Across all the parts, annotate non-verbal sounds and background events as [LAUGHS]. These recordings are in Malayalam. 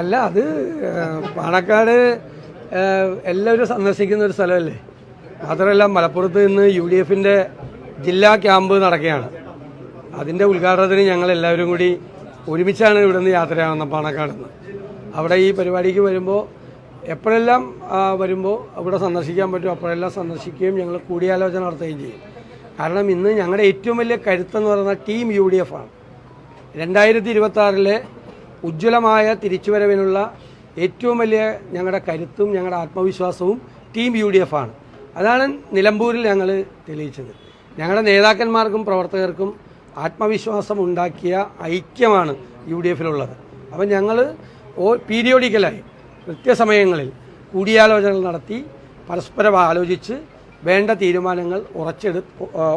അല്ല അത് പാണക്കാട് എല്ലാവരും സന്ദർശിക്കുന്ന ഒരു സ്ഥലമല്ലേ? മാത്രമല്ല മലപ്പുറത്ത് ഇന്ന് യു ഡി എഫിന്റെ ജില്ലാ ക്യാമ്പ് നടക്കുകയാണ്. അതിന്റെ ഉദ്ഘാടനത്തിന് ഞങ്ങൾ എല്ലാവരും കൂടി ഒരുമിച്ചാണ് ഇവിടെ നിന്ന് യാത്രയാകുന്നത് പാണക്കാട് നിന്ന് അവിടെ ഈ പരിപാടിക്ക് വരുമ്പോൾ എപ്പോഴെല്ലാം വരുമ്പോൾ അവിടെ സന്ദർശിക്കാൻ പറ്റും അപ്പോഴെല്ലാം സന്ദർശിക്കുകയും ഞങ്ങൾ കൂടിയാലോചന നടത്തുകയും ചെയ്യും. കാരണം ഇന്ന് ഞങ്ങളുടെ ഏറ്റവും വലിയ കരുത്തെന്ന് പറയുന്ന ടീം യു ഡി എഫാണ് രണ്ടായിരത്തി ഇരുപത്തി ഉജ്ജ്വലമായ തിരിച്ചുവരവിനുള്ള ഏറ്റവും വലിയ ഞങ്ങളുടെ കരുത്തും ഞങ്ങളുടെ ആത്മവിശ്വാസവും ടീം യു ഡി എഫ് ആണ്. അതാണ് നിലമ്പൂരിൽ ഞങ്ങൾ തെളിയിച്ചത്. ഞങ്ങളുടെ നേതാക്കന്മാർക്കും പ്രവർത്തകർക്കും ആത്മവിശ്വാസം ഉണ്ടാക്കിയ ഐക്യമാണ് യു ഡി എഫിലുള്ളത്. അപ്പം ഞങ്ങൾ പീരിയോഡിക്കലായി കൃത്യസമയങ്ങളിൽ കൂടിയാലോചനകൾ നടത്തി പരസ്പരം ആലോചിച്ച് വേണ്ട തീരുമാനങ്ങൾ ഉറച്ചെടു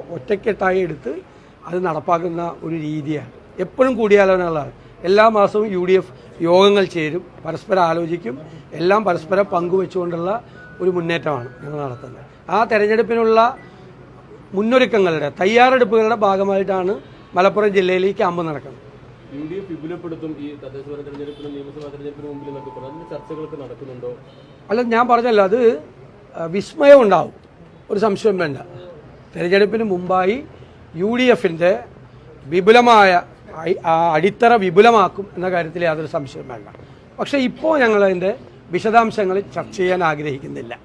ഒറ്റക്കെട്ടായി എടുത്ത് അത് നടപ്പാക്കുന്ന ഒരു രീതിയാണ്. എപ്പോഴും കൂടിയാലോചനകളാണ്. എല്ലാ മാസവും യു ഡി എഫ് യോഗങ്ങൾ ചേരും. പരസ്പരം ആലോചിക്കും. എല്ലാം പരസ്പരം പങ്കുവെച്ചുകൊണ്ടുള്ള ഒരു മുന്നേറ്റമാണ് ഞങ്ങൾ നടത്തുന്നത്. ആ തെരഞ്ഞെടുപ്പിനുള്ള മുന്നൊരുക്കങ്ങളുടെ തയ്യാറെടുപ്പുകളുടെ ഭാഗമായിട്ടാണ് മലപ്പുറം ജില്ലയിൽ ഈ ക്യാമ്പ് നടക്കുന്നത്. യു ഡി എഫ് വിപുലപ്പെടുത്തും ഈ തദ്ദേശഭരണ തെരഞ്ഞെടുപ്പിനും നിയമസഭാ തെരഞ്ഞെടുപ്പിനും മുമ്പിൽ എന്നൊക്കെ പറഞ്ഞു അതിന്റെ ചർച്ചകളൊക്കെ നടക്കുന്നുണ്ടോ? അല്ല ഞാൻ പറഞ്ഞല്ലോ അത് വിസ്മയം ഉണ്ടാവും. ഒരു സംശയം വേണ്ട. തെരഞ്ഞെടുപ്പിന് മുമ്പായി യു ഡി എഫിന്റെ വിപുലമായ അടിത്തറ വിപുലമാക്കും എന്ന കാര്യത്തിൽ യാതൊരു സംശയവും വേണ്ട. പക്ഷേ ഇപ്പോൾ ഞങ്ങളതിന്റെ വിശദാംശങ്ങൾ ചർച്ച ചെയ്യാൻ ആഗ്രഹിക്കുന്നില്ല.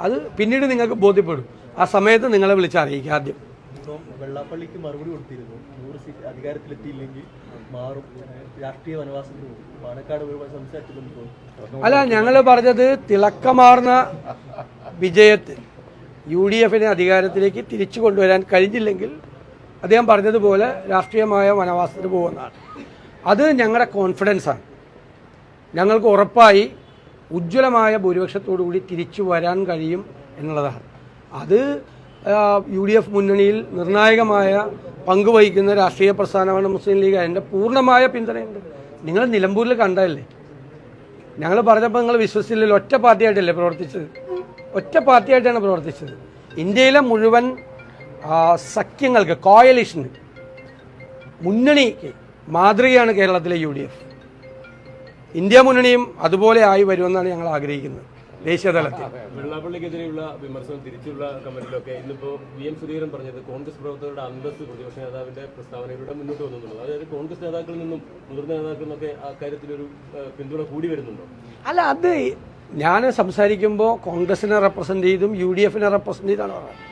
അത് പിന്നീട് നിങ്ങൾക്ക് ബോധ്യപ്പെടും. ആ സമയത്ത് നിങ്ങളെ വിളിച്ചറിയിക്കുക ആദ്യം. വെള്ളാപ്പള്ളിക്ക് മറുപടി കൊടുത്തിരുന്നു. നൂറ് സീറ്റ് അധികാരത്തിലെത്തിയില്ലെങ്കിൽ മാറും. രാഷ്ട്രീയ വനവാസത്തിന് പോകും. പാലക്കാട് ഒരുപാട് സംസാരിച്ചിട്ടുണ്ട് അല്ല ഞങ്ങൾ പറഞ്ഞത് തിളക്കമാർന്ന വിജയത്തിൽ യു ഡി എഫിനെ അധികാരത്തിലേക്ക് തിരിച്ചു കൊണ്ടുവരാൻ കഴിഞ്ഞില്ലെങ്കിൽ അദ്ദേഹം പറഞ്ഞതുപോലെ രാഷ്ട്രീയമായ വനവാസത്തിന് പോകുന്നതാണ്. അത് ഞങ്ങളുടെ കോൺഫിഡൻസാണ് ഞങ്ങൾക്ക് ഉറപ്പായി ഉജ്ജ്വലമായ ഭൂരിപക്ഷത്തോടു കൂടി തിരിച്ചു വരാൻ കഴിയും എന്നുള്ളതാണ്. അത് യു ഡി എഫ് മുന്നണിയിൽ നിർണായകമായ പങ്ക് വഹിക്കുന്ന രാഷ്ട്രീയ പ്രസ്ഥാനമാണ് മുസ്ലിം ലീഗ്. അതിന്റെ പൂർണമായ പിന്തുണയുണ്ട്. നിങ്ങൾ നിലമ്പൂരിൽ കണ്ടതല്ലേ? ഞങ്ങൾ പറഞ്ഞപ്പോൾ നിങ്ങൾ വിശ്വസിച്ചില്ലല്ലോ. ഒറ്റ പാർട്ടിയായിട്ടല്ലേ പ്രവർത്തിച്ചത്? ഒറ്റ പാർട്ടിയായിട്ടാണ് പ്രവർത്തിച്ചത്. ഇന്ത്യയിലെ മുഴുവൻ സഖ്യങ്ങൾക്ക് കോയലിഷന് മുന്നണിക്ക് മാതൃകയാണ് കേരളത്തിലെ യു ഡി എഫ്. ഇന്ത്യ മുന്നണിയും അതുപോലെ ആയി വരുമെന്നാണ് ഞങ്ങൾ ആഗ്രഹിക്കുന്നത് ദേശീയതലത്തിൽ വെള്ളാപ്പള്ളിക്കെതിരെയുള്ള വിമർശനം തിരിച്ചുള്ള കമന്റിലൊക്കെ ഇന്നിപ്പോ വി എം സുധീരൻ പറഞ്ഞത് കോൺഗ്രസ് പ്രവർത്തകരുടെ അന്തസ് പ്രതിപക്ഷ നേതാവിന്റെ പ്രസ്താവനയിലൂടെ മുന്നോട്ട് വന്നിട്ടുണ്ട് അതായത് കോൺഗ്രസ് നേതാക്കളിൽ നിന്നും മുതിർന്ന നേതാക്കളിൽ നിന്നൊക്കെ അക്കാര്യത്തിലൊരു പിന്തുണ കൂടി വരുന്നുണ്ടോ? അല്ല അത് ഞാൻ സംസാരിക്കുമ്പോൾ കോൺഗ്രസിനെ റെപ്രസെന്റ് ചെയ്തും യു ഡി എഫിനെ റെപ്രസെന്റ് ചെയ്താണ്? പറയുന്നത്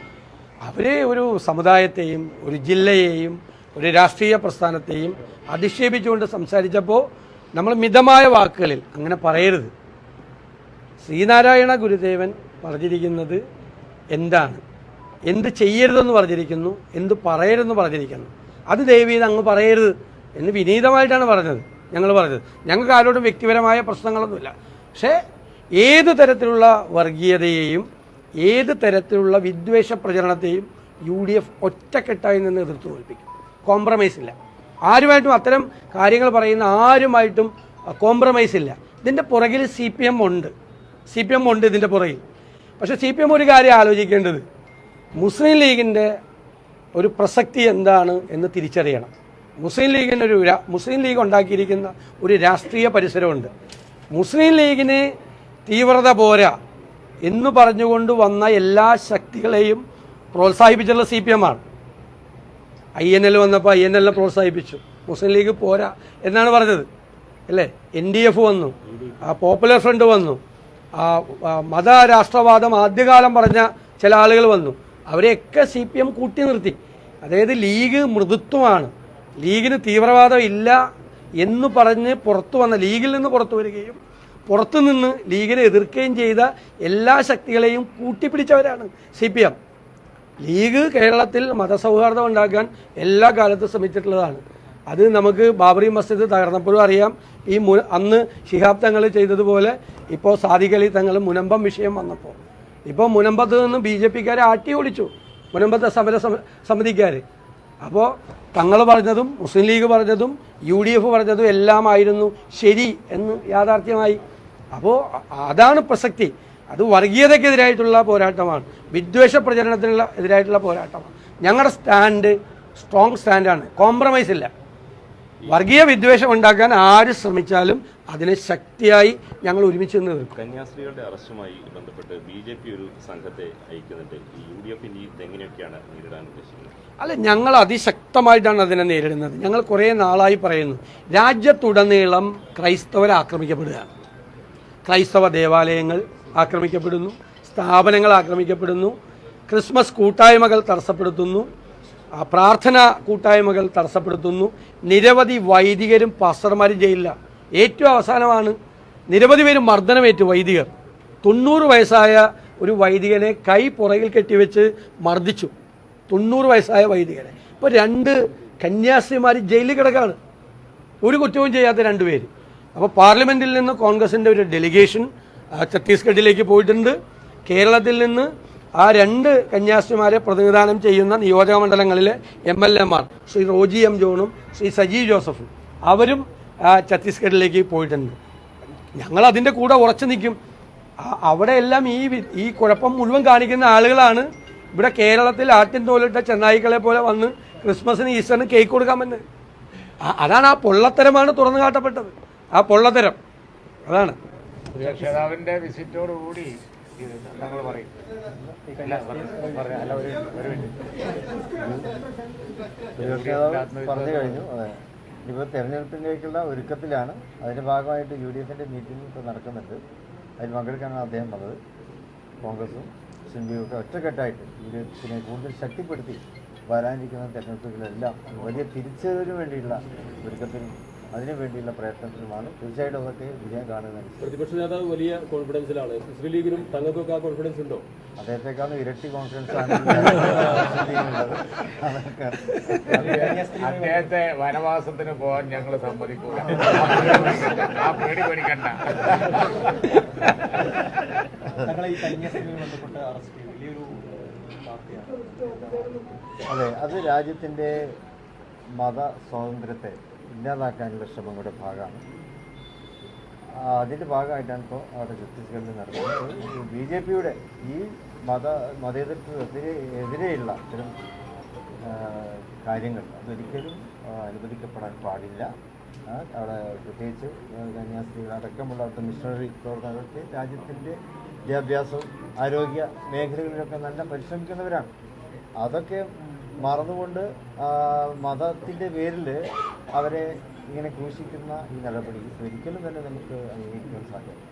അവർ ഒരു സമുദായത്തെയും ഒരു ജില്ലയെയും ഒരു രാഷ്ട്രീയ പ്രസ്ഥാനത്തെയും അധിക്ഷേപിച്ചുകൊണ്ട് സംസാരിച്ചപ്പോൾ നമ്മൾ മിതമായ വാക്കുകളിൽ അങ്ങനെ പറയരുത്. ശ്രീനാരായണ ഗുരുദേവൻ പറഞ്ഞിരിക്കുന്നത് എന്താണ്? എന്ത് ചെയ്യരുതെന്ന് പറഞ്ഞിരിക്കുന്നു എന്ത് പറയരുതെന്ന് പറഞ്ഞിരിക്കുന്നു. അത് ദയവീത് അങ്ങ് പറയരുത് എന്ന് വിനീതമായിട്ടാണ് പറഞ്ഞത്. ഞങ്ങൾ പറഞ്ഞത്. ഞങ്ങൾക്ക് ആരോടും വ്യക്തിപരമായ പ്രശ്നങ്ങളൊന്നുമില്ല. പക്ഷേ ഏത് തരത്തിലുള്ള വർഗീയതയെയും ഏത് തരത്തിലുള്ള വിദ്വേഷ പ്രചരണത്തെയും യു ഡി എഫ് ഒറ്റക്കെട്ടായി നിന്ന് എതിർത്ത് തോൽപ്പിക്കും. കോംപ്രമൈസ് ഇല്ല. ആരുമായിട്ടും അത്തരം കാര്യങ്ങൾ പറയുന്ന ആരുമായിട്ടും കോംപ്രമൈസ് ഇല്ല. ഇതിന്റെ പുറകിൽ സി പി എം ഉണ്ട്. സി പി എം ഉണ്ട് ഇതിന്റെ പുറകിൽ. പക്ഷേ സി പി എം ഒരു കാര്യം ആലോചിക്കേണ്ടത്. മുസ്ലിം ലീഗിന്റെ ഒരു പ്രസക്തി എന്താണ് എന്ന് തിരിച്ചറിയണം. മുസ്ലിം ലീഗിന്റെ ഒരു മുസ്ലിം ലീഗ് ഉണ്ടാക്കിയിരിക്കുന്ന ഒരു രാഷ്ട്രീയ പരിസരമുണ്ട്. മുസ്ലിം ലീഗിന് തീവ്രത പോരാ. എന്ന് പറഞ്ഞുകൊണ്ട് വന്ന എല്ലാ ശക്തികളെയും പ്രോത്സാഹിപ്പിച്ചുള്ള സി പി എം ആണ്. ഐ എൻ എൽ വന്നപ്പോൾ ഐ എൻ എല്ലിനെ പ്രോത്സാഹിപ്പിച്ചു. മുസ്ലിം ലീഗ് പോരാ എന്നാണ് പറഞ്ഞത്. അല്ലേ? എൻ ഡി എഫ് വന്നു. ആ പോപ്പുലർ ഫ്രണ്ട് വന്നു. ആ ആ, മത രാഷ്ട്രവാദം ആദ്യകാലം പറഞ്ഞ ചില ആളുകൾ വന്നു. അവരെയൊക്കെ സി പി എം കൂട്ടി നിർത്തി. അതായത് ലീഗ് മൃദുത്വമാണ്. ലീഗിന് തീവ്രവാദം ഇല്ല എന്ന് പറഞ്ഞ് പുറത്തു വന്ന ലീഗിൽ നിന്ന് പുറത്തു വരികയും പുറത്തു നിന്ന് ലീഗിനെ എതിർക്കുകയും ചെയ്ത എല്ലാ ശക്തികളെയും കൂട്ടിപ്പിടിച്ചവരാണ് സി പി എം ലീഗ് കേരളത്തിൽ മതസൗഹാർദ്ദം ഉണ്ടാക്കാൻ എല്ലാ കാലത്തും ശ്രമിച്ചിട്ടുള്ളതാണ്. അത് നമുക്ക് ബാബറി മസ്ജിദ് തകർന്നപ്പോഴും അറിയാം. ഈ മു അന്ന് ശിഹാബ് തങ്ങൾ ചെയ്തതുപോലെ ഇപ്പോൾ സാദിഖ് അലി തങ്ങൾ മുനമ്പം വിഷയം വന്നപ്പോൾ. ഇപ്പോൾ മുനമ്പത്ത് നിന്ന് ബി ജെ പിക്കാരെ ആട്ടി ഓടിച്ചു മുനമ്പത്തെ സമര സമ- സമിതിക്കാർ അപ്പോൾ തങ്ങൾ പറഞ്ഞതും മുസ്ലിം ലീഗ് പറഞ്ഞതും യു ഡി എഫ് പറഞ്ഞതും എല്ലാമായിരുന്നു ശരി എന്ന് യാഥാർത്ഥ്യമായി അപ്പോൾ അതാണ് പ്രസക്തി. അത് വർഗീയതയ്ക്കെതിരായിട്ടുള്ള പോരാട്ടമാണ്. വിദ്വേഷ പ്രചരണത്തിനുള്ള എതിരായിട്ടുള്ള പോരാട്ടമാണ്. ഞങ്ങളുടെ സ്റ്റാൻഡ് സ്ട്രോങ് സ്റ്റാൻഡാണ്. കോംപ്രമൈസ് ഇല്ല. വർഗീയ വിദ്വേഷം ഉണ്ടാക്കാൻ ആര് ശ്രമിച്ചാലും അതിനെ ശക്തിയായി ഞങ്ങൾ ഒരുമിച്ച് നിന്ന് നിൽക്കും. കന്യാസ്ത്രീകളുടെ അറസ്റ്റുമായി ബന്ധപ്പെട്ട് ബി ജെ പി ഒരു സംഘത്തെ അയക്കുന്നുണ്ട്. ഈ യു ഡി എഫിന്റെ ഇതെങ്ങനെയൊക്കെയാണ് നേരിടാൻ ഉദ്ദേശിക്കുന്നത്? അല്ല ഞങ്ങൾ അതിശക്തമായിട്ടാണ് അതിനെ നേരിടുന്നത്. ഞങ്ങൾ കുറേ നാളായി പറയുന്നു രാജ്യത്തുടനീളം ക്രൈസ്തവരെ ആക്രമിക്കപ്പെടുകയാണ്. ക്രൈസ്തവ ദേവാലയങ്ങൾ ആക്രമിക്കപ്പെടുന്നു സ്ഥാപനങ്ങൾ ആക്രമിക്കപ്പെടുന്നു ക്രിസ്മസ് കൂട്ടായ്മകൾ തടസ്സപ്പെടുത്തുന്നു പ്രാർത്ഥന കൂട്ടായ്മകൾ തടസ്സപ്പെടുത്തുന്നു. നിരവധി വൈദികരും പാസ്റ്റർമാരും ചെയ്യില്ല ഏറ്റവും അവസാനമാണ് നിരവധി പേരും മർദ്ദനമേറ്റ് വൈദികർ. തൊണ്ണൂറ് വയസ്സായ ഒരു വൈദികനെ കൈ പുറകിൽ കെട്ടിവെച്ച് മർദ്ദിച്ചു. തൊണ്ണൂറ് വയസ്സായ വൈദികനെ. ഇപ്പോൾ രണ്ട് കന്യാസ്ത്രീമാർ ജയിലിൽ കിടക്കാണ്. ഒരു കുറ്റവും ചെയ്യാത്ത രണ്ടുപേര് അപ്പോൾ പാർലമെന്റിൽ നിന്ന് കോൺഗ്രസിന്റെ ഒരു ഡെലിഗേഷൻ ഛത്തീസ്ഗഡിലേക്ക് പോയിട്ടുണ്ട്. കേരളത്തിൽ നിന്ന് ആ രണ്ട് കന്യാസ്ത്രീമാരെ പ്രതിനിധാനം ചെയ്യുന്ന നിയോജക മണ്ഡലങ്ങളിലെ എം എൽ എമാർ ശ്രീ റോജി എം ജോണും ശ്രീ സജീവ് ജോസഫും അവരും ഛത്തീസ്ഗഡിലേക്ക് പോയിട്ടുണ്ട്. ഞങ്ങൾ അതിന്റെ കൂടെ ഉറച്ചു നിൽക്കും. അവിടെ അവിടെയെല്ലാം ഈ ഈ കുഴപ്പം മുഴുവൻ കാണിക്കുന്ന ആളുകളാണ്. ഇവിടെ കേരളത്തിൽ ആട്ടിൻ തോലിട്ട ചെന്നായിക്കളെ പോലെ വന്ന് ക്രിസ്മസിന് ഈസ്റ്ററിന് കേക്ക് കൊടുക്കാമെന്ന്. അതാണ് ആ പൊള്ളത്തരമാണ് തുറന്നു കാട്ടപ്പെട്ടത്. ആ പൊള്ളത്തരം. അതാണ്. രക്ഷിതാവിന്റെ വിസിറ്റോട് കൂടി ഞങ്ങൾ പറയും. ഇല്ല, പറ- അല്ല, ഒരു ഒരു നേതാവ് പറഞ്ഞു കഴിഞ്ഞു. അതെ. ഇപ്പോൾ തെരഞ്ഞെടുപ്പിലേക്കുള്ള ഒരുക്കത്തിലാണ്. അതിന്റെ ഭാഗമായിട്ട് യു ഡി എഫിന്റെ മീറ്റിംഗ് ഇപ്പോൾ നടക്കുന്നുണ്ട്. അതിൽ പങ്കെടുക്കാനാണ് അദ്ദേഹം വന്നത്. കോൺഗ്രസും സിംബിയൊക്കെ ഒക്കെ ഒറ്റക്കെട്ടായിട്ട് യു ഡി എഫിനെ കൂടുതൽ ശക്തിപ്പെടുത്തി വരാനിരിക്കുന്ന തെരഞ്ഞെടുപ്പുകളെല്ലാം വലിയ തിരിച്ചറിവിന് വേണ്ടിയുള്ള ഒരുക്കത്തിനും അതിനു വേണ്ടിയുള്ള പ്രയത്നത്തിലുമാണ്. തീർച്ചയായിട്ടും അതൊക്കെ വിജയം കാണുന്നത് പ്രതിപക്ഷ നേതാവ് വലിയ കോൺഫിഡൻസിലാണ് മുസ്ലിം ലീഗിനും തങ്ങൾക്കൊക്കെ ആ കോൺഫിഡൻസ് ഉണ്ടോ? അദ്ദേഹത്തെക്കാളും ഇരട്ടി കോൺഫിഡൻസ് ആണ്. [LAUGHS] അദ്ദേഹത്തെ വനവാസത്തിന് പോകാൻ ഞങ്ങൾ സമ്മതിക്കൂല. ആ പേടി പേടിക്കണ്ട. ഞങ്ങളെ ഈ കന്യാസ്ത്രീയുമായി ബന്ധപ്പെട്ട് അറസ്റ്റ് വലിയൊരു വാർത്തയാണ്. അതെ അത് രാജ്യത്തിന്റെ മത സ്വാതന്ത്ര്യത്തെ ഇല്ലാതാക്കാനുള്ള ശ്രമങ്ങളുടെ ഭാഗമാണ്. അതിന്റെ ഭാഗമായിട്ടാണ് ഇപ്പോൾ അവിടെ ഛത്തീസ്ഗഡിൽ നടക്കുന്നത്. ബി ജെ പിയുടെ ഈ മത മതേതരത്വത്തിന് എതിരെയുള്ള ഇത്തരം കാര്യങ്ങൾ അതൊരിക്കലും അനുവദിക്കപ്പെടാൻ പാടില്ല. അവിടെ പ്രത്യേകിച്ച് കന്യാസ്ത്രീകൾ അടക്കമുള്ള അവിടുത്തെ മിഷണറി പ്രവർത്തകർക്ക് രാജ്യത്തിന്റെ വിദ്യാഭ്യാസവും ആരോഗ്യ മേഖലകളിലൊക്കെ നല്ല പരിശ്രമിക്കുന്നവരാണ്. അതൊക്കെ മറന്നുകൊണ്ട് മതത്തിന്റെ പേരിൽ അവരെ ഇങ്ങനെ ക്രൂശിക്കുന്ന ഈ നടപടി ഒരിക്കലും തന്നെ നമുക്ക് അംഗീകരിക്കാൻ സാധ്യമല്ല.